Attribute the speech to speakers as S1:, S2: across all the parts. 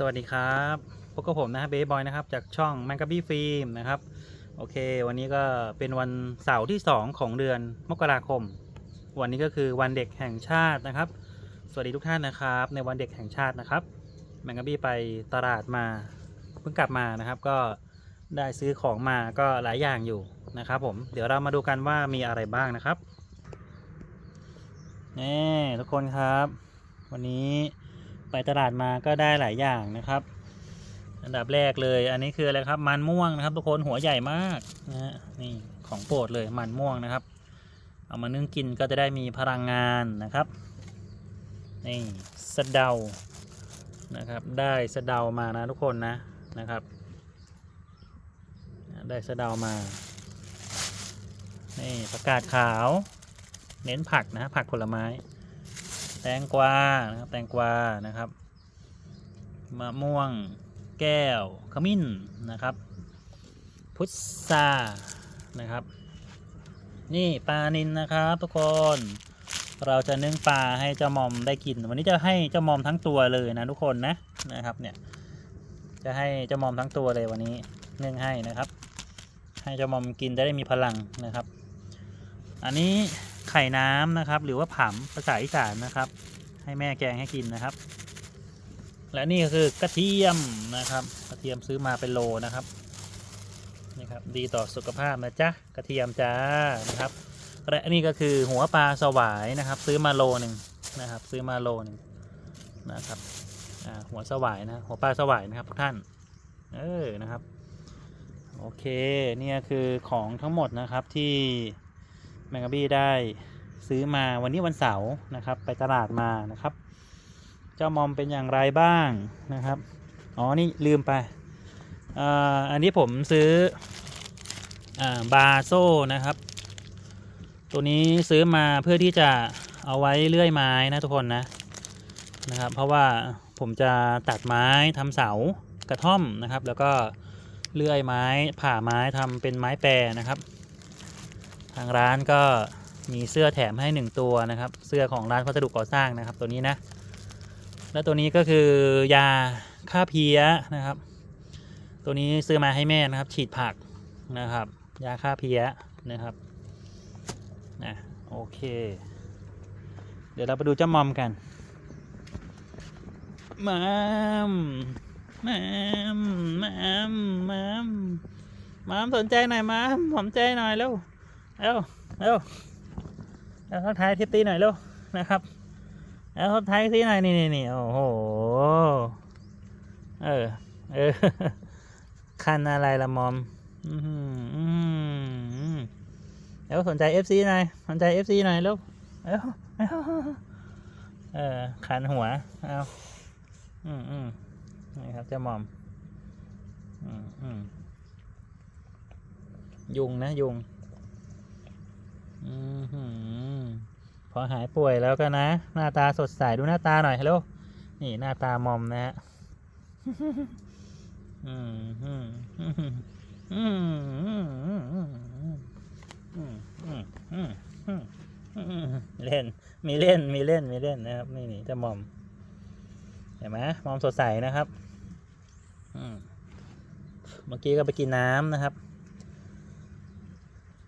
S1: สวัสดีครับพบกับผมนะครับเบย์บอยนะครับ จากช่อง m a n g a b y Film นะครับ โอเค วันนี้ก็เป็นวันเสาร์ที่ 2 ของเดือนมกราคม วันนี้ก็คือวันเด็กแห่งชาตินะครับ สวัสดีทุกท่านนะครับ ในวันเด็กแห่งชาตินะครับ m a n g a b y ไปตลาดมาเพิ่งกลับมานะครับ ก็ได้ซื้อของมาก็หลายอย่างอยู่นะครับ ผมเดี๋ยวเรามาดูกันว่ามีอะไรบ้างนะครับนี่ทุกคนครับ วันนี้ ไปตลาดมาก็ได้หลายอย่างนะครับ อันดับแรกเลยอันนี้คืออะไรครับมันม่วงนะครับ ทุกคนหัวใหญ่มากนะฮะนี่ของโปรดเลยมันม่วงนะครับ เอามานึ่งกินก็จะได้มีพลังงานนะครับนี่สะเดานะครับ ได้สะเดามานะทุกคนนะนะครับ ได้สะเดามานี่ประกาศขาว เน้นผักนะผักผลไม้ ตงกวานะครับแตงกวานะครับมะม่วงแก้วขมิ้นนะครับ พุทรานะครับ นี่ปลานินนะครับ ทุกคนเราจะนึ่งปลาให้เจ้ามอมได้กิน วันนี้จะให้เจ้ามอมทั้งตัวเลยนะทุกคนนะนะครับเนี่ยจะให้เจ้ามอมทั้งตัวเลยวันนี้นึ่งให้นะครับ ให้เจ้ามอมกินจะได้มีพลังนะครับ อันนี้ ไข่น้ำนะครับ หรือว่าผำภาษาอีสานนะครับ ให้แม่แกงให้กินนะครับ และนี่ก็คือกระเทียมนะครับ กระเทียมซื้อมาเป็นโลนะครับนี่ครับดีต่อสุขภาพนะจ๊ะกระเทียมจ้านะครับและนี่ก็คือหัวปลาสวายนะครับ ซื้อมาโลหนึ่งนะครับ ซื้อมาโลหนึ่งนะครับหัวสวายนะหัวปลาสวายนะครับทุกท่านเออนะครับ โอเค เนี่ยคือของทั้งหมดนะครับที่ แมงกะบี้ได้ซื้อมาวันนี้วันเสาร์นะครับ ไปตลาดมานะครับ เจ้ามอมเป็นอย่างไรบ้างนะครับ อ๋อ นี่ลืมไปอันนี้ผมซื้ออบาโซ่นะครับ ตัวนี้ซื้อมาเพื่อที่จะเอาไว้เลื่อยไม้นะทุกคนนะนะครับ เพราะว่าผมจะตัดไม้ทำเสากระท่อมนะครับ แล้วก็เลื่อยไม้ผ่าไม้ทำเป็นไม้แปรนะครับ ทางร้านก็มีเสื้อแถมให้หนึ่งตัวนะครับ เสื้อของร้านวัสดุก่อสร้างนะครับ ตัวนี้นะ แล้วตัวนี้ก็คือยาฆ่าเพี้ยนะครับ ตัวนี้ซื้อมาให้แม่นะครับ ฉีดผักนะครับ ยาฆ่าเพี้ยนะครับนะโอเค เดี๋ยวเราไปดูเจ้ามอมกันมามมามมามมามมามสนใจหน่อยมามสนใจหน่อยเร็ว เร็วเร็วแล้วทักทายทิปตีหน่อยเร็วนะครับแล้วทักทายทิตีหน่อยนี่นี่นี่โอ้โหเออเออคันอะไรละมอมอืมอืมแล้วสนใจ FC หน่อยสนใจ FC หน่อยเร็วเร็วเร็วเออคันหัวเอาอืมอืมนี่ครับเจ้ามอมอืมอืมยุงนะยุง พอหายป่วยแล้วก็นะ หน้าตาสดใสดูหน้าตาหน่อยฮัลโหลนี่หน้าตามอมนะฮะเล่น มีเล่น มีเล่น มีเล่นนะครับ นี่นี่จะมอม เห็นไหมมอมสดใสนะครับ เมื่อกี้ก็ไปกินน้ำนะครับ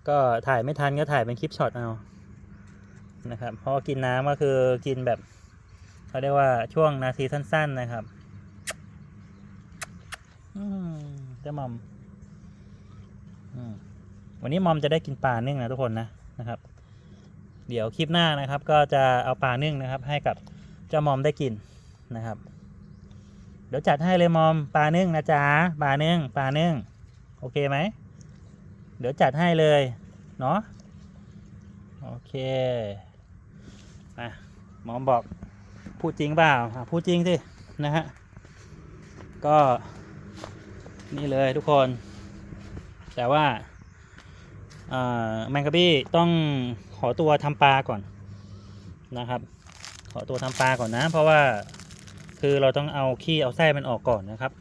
S1: ก็ถ่ายไม่ทันก็ถ่ายเป็นคลิปช็อตเอานะครับเพราะกินน้ำก็คือกินแบบเขาเรียกว่าช่วงนาทีสั้น ๆนะครับเจ้ามอมอืมวันนี้มอมจะได้กินปลานึ่งนะทุกคนนะนะครับ เดี๋ยวคลิปหน้านะครับ ก็จะเอาปลานึ่งนะครับ ให้กับเจ้ามอมได้กินนะครับ เดี๋ยวจัดให้เลยมอมปลานึ่งนะจ๊ะปลานึ่งปลานึ่งโอเคไหมเดี๋ยวจัดให้เลย เนาะโอเคอะหมอมบอกพูดจริงเปล่าพูดจริงสินะฮะก็นี่เลยทุกคน แต่ว่าแมงกะบี้ต้องขอตัวทำปลาก่อนนะครับ ขอตัวทำปลาก่อนนะ เพราะว่าคือเราต้องเอาขี้เอาไส้มันออกก่อนนะครับ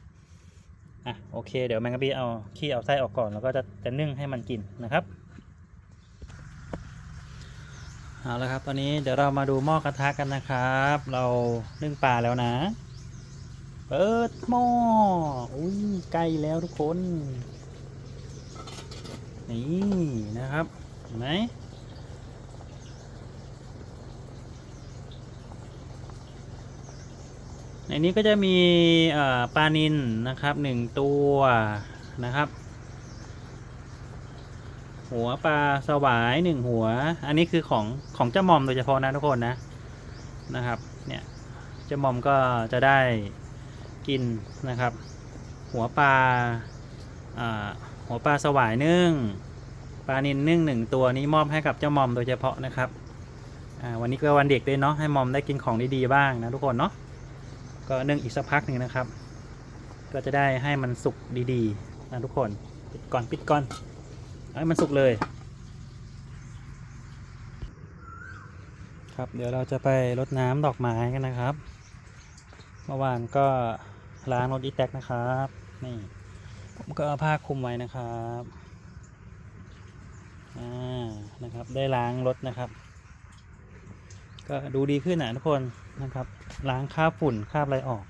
S1: อะโอเค เดี๋ยวแมงกะบี้เอาขี้เอาไส้ออกก่อนแล้วก็จะจะนึ่งให้มันกินนะครับ เอาละครับ ตอนนี้เดี๋ยวเรามาดูหม้อกระทะกันนะครับ เรานึ่งปลาแล้วนะ เปิดหม้อ อุ้ยใกล้แล้วทุกคน นี่นะครับ เห็นไหมในนี้ก็จะมีปลานินนะครับหนึ่งตัวนะครับ หัวปลาสวายหนึ่งหัว อันนี้คือของของเจ้ามอมโดยเฉพาะนะทุกคนนะนะครับ เนี่ยเจ้ามอมก็จะได้กินนะครับ หัวปลาหัวปลาสวายนึ่งปลานินนึ่งหนึ่งตัวนี้มอบให้กับเจ้ามอมโดยเฉพาะนะครับวันนี้ก็วันเด็กด้วยเนาะให้มอมได้กินของดีๆบ้างนะทุกคนเนาะก็นึ่งอีกสักพักหนึ่งนะครับ ก็จะได้ให้มันสุกดีๆนะทุกคนปิดก่อนปิดก่อน ให้มันสุกเลย ครับเดี๋ยวเราจะไปรดน้ำดอกไม้กันนะครับ เมื่อวานก็ล้างรถอีแท็กนะครับ นี่ ผมก็เอาผ้าคลุมไว้นะครับอ่านะครับ ได้ล้างรถนะครับ ก็ดูดีขึ้นนะทุกคนนะครับ ล้างคราบฝุ่นคราบอะไรออก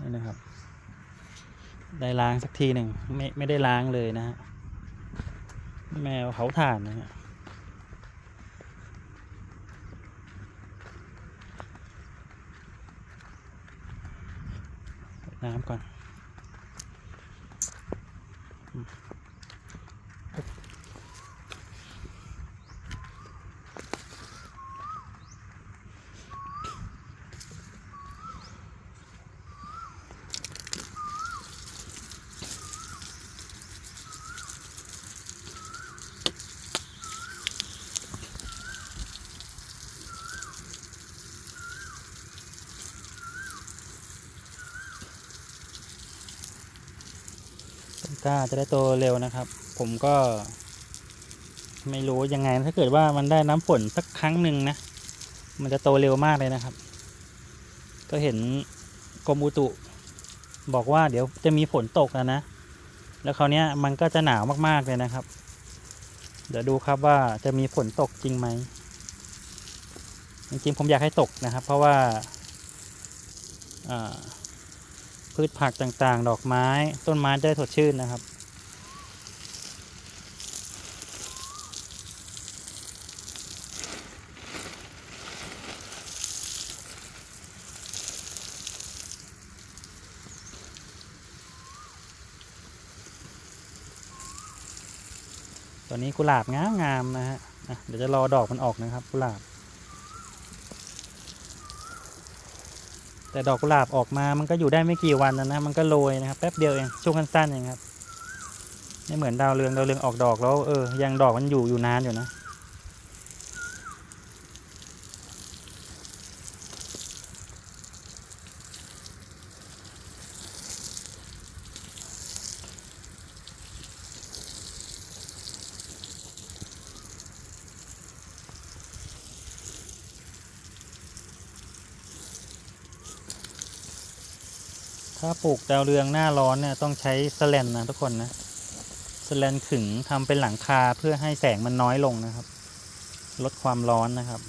S1: นี่นะครับ ได้ล้างสักทีหนึ่งไม่ไม่ได้ล้างเลยนะฮะแมวเขาถ่านนะฮะน้ำก่อน ก้าจะได้โตเร็วนะครับ ผมก็ ไม่รู้ยังไง ถ้าเกิดว่ามันได้น้ำฝนสักครั้งหนึ่งนะ มันจะโตเร็วมากเลยนะครับ ก็เห็นกรมอุตุ บอกว่าเดี๋ยวจะมีฝนตกนะนะ แล้วคราวเนี้ยมันก็จะหนาวมากๆเลยนะครับ เดี๋ยวดูครับว่าจะมีฝนตกจริงไหมจริงๆผมอยากให้ตกนะครับ เพราะว่าอ่า พืชผักต่างๆ ดอกไม้ต้นไม้จะได้สดชื่นนะครับ ตอนนี้กุหลาบงามงามๆนะฮะเดี๋ยวจะรอดอกมันออกนะครับกุหลาบ แต่ดอกกุหลาบออกมามันก็อยู่ได้ไม่กี่วันนะนะมันก็โรยนะครับแป๊บเดียวเองช่วงสั้นๆเองครับไม่เหมือนดาวเรืองดาวเรืองออกดอกแล้วเออยังดอกมันอยู่อยู่นานอยู่นะ ถ้าปลูกดาวเรืองหน้าร้อนเนี่ยต้องใช้สแลนนะทุกคนนะสแลนขึงทำเป็นหลังคาเพื่อให้แสงมันน้อยลงนะครับ ลดความร้อนนะครับ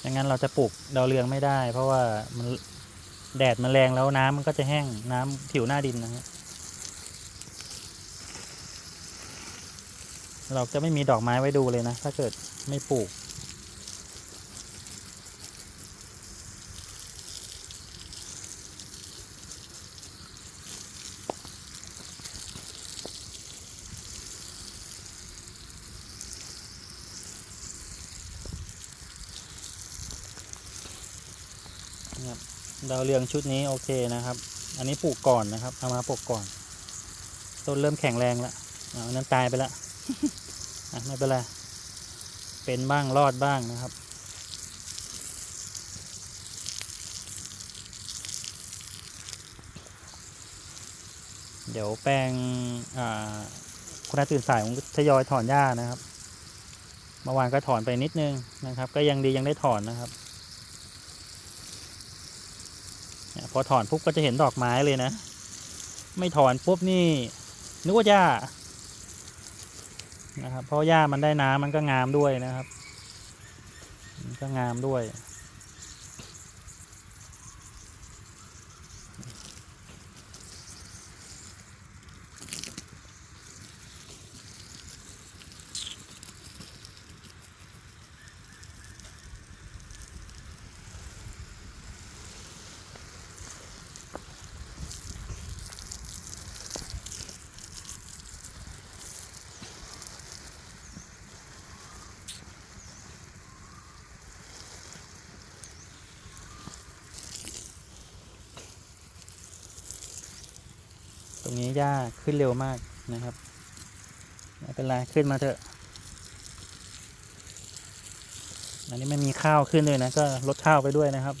S1: อย่างนั้นเราจะปลูกดาวเรืองไม่ได้ เพราะว่ามันแดดมันแรงแล้วน้ำมันก็จะแห้งน้ำผิวหน้าดินนะฮะเราจะไม่มีดอกไม้ไว้ดูเลยนะ ถ้าเกิดไม่ปลูก ดาวเรืองชุดนี้โอเคนะครับ อันนี้ปลูกก่อนนะครับ เอามาปลูกก่อน ต้นเริ่มแข็งแรงแล้วอันนั้นตายไปแล้วอะไม่เป็นไร เป็นบ้างรอดบ้างนะครับเดี๋ยวแปลงคุณอาตื่นสายผมทยอยถอนหญ้านะครับ เมื่อวานก็ถอนไปนิดนึงนะครับ ก็ยังดียังได้ถอนนะครับ เนี่ย พอถอนปุ๊บก็จะเห็นดอกไม้เลยนะ ไม่ถอนปุ๊บนี่นึกว่าหญ้านะครับเพราะหญ้ามันได้น้ำมันก็งามด้วยนะครับ มันก็งามด้วย รงนี้หญ้าขึ้นเร็วมากนะครับไม่เป็นไรขึ้นมาเถอะ อันนี้ไม่มีข้าวขึ้นเลยนะ ก็ลดข้าวไปด้วยนะครับ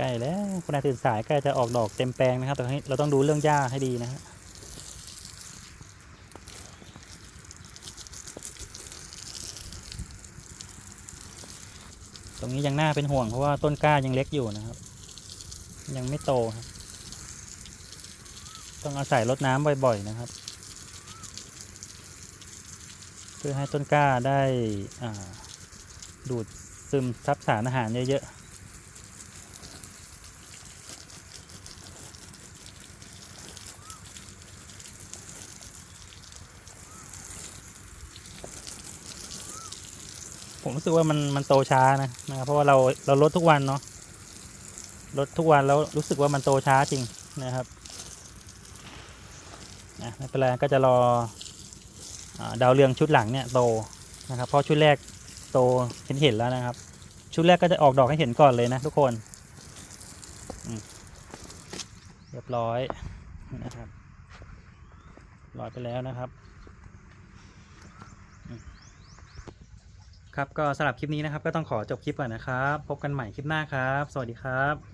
S1: ใกล้แล้วคุณนายตื่นสายใกล้จะออกดอกเต็มแปลงนะครับ แต่ให้เราต้องดูเรื่องหญ้าให้ดีนะฮะตรงนี้ยังน่าเป็นห่วงเพราะว่าต้นกล้ายังเล็กอยู่นะครับ ยังไม่โตครับ ต้องอาศัยรดน้ำบ่อยๆนะครับ เพื่อให้ต้นกล้าได้ดูดซึมซับสารอาหารเยอะๆ ผมรู้สึกว่ามันมันโตช้านะนะเพราะว่าเราเราลดทุกวันเนาะลดทุกวันแล้วรู้สึกว่ามันโตช้าจริงนะครับนะไม่เป็นไรก็จะรออดาวเรืองชุดหลังเนี่ยโตนะครับ เพราะชุดแรกโตเห็นเห็นแล้วนะครับ ชุดแรกก็จะออกดอกให้เห็นก่อนเลยนะทุกคนเรียบร้อยนะครับร้อยไปแล้วนะครับ ครับก็สำหรับคลิปนี้นะครับ ก็ต้องขอจบคลิปก่อนนะครับ พบกันใหม่คลิปหน้าครับ สวัสดีครับ